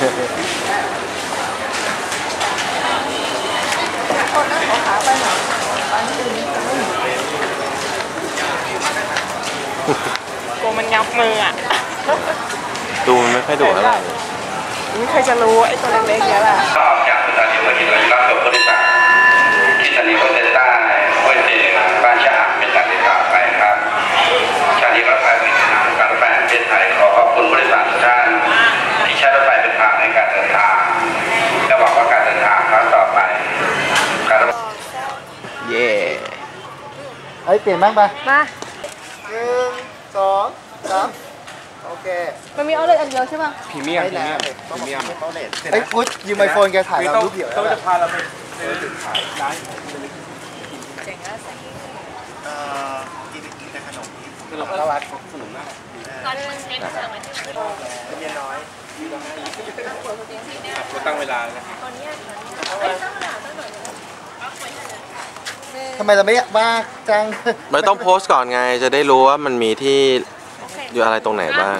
กูมัวมันงับมืออะดูมันไม่ค่อยดุอะไรไม่เคยจะรู้ไอ้ตัวเล็กๆเนี้ยแหลยแค่งะ ฮ้ยเปลี่ยนบ้างปะมาหนึ่งสองสามโอเค มันมีเอาเลยอันเดียวใช่ป่ะพรีเมียมไม่พรีนะเมียมพรีเมียมไอ้ยพุทธยืมไอโฟนแกถ่ายเรารูปเดียวต้องได้จะปะพาเราไปขายร้านเอ่อกินกินแต่ขนมขนมน่ารักขนมน่ารักเมียน้อยก็ตั้งเวลาแล้วนะ ทำไมเราไม่ว่างจัง ไม่ต้องโพสต์ก่อนไงจะได้รู้ว่ามันมีที่อยู่อะไรตรงไหนบ้าง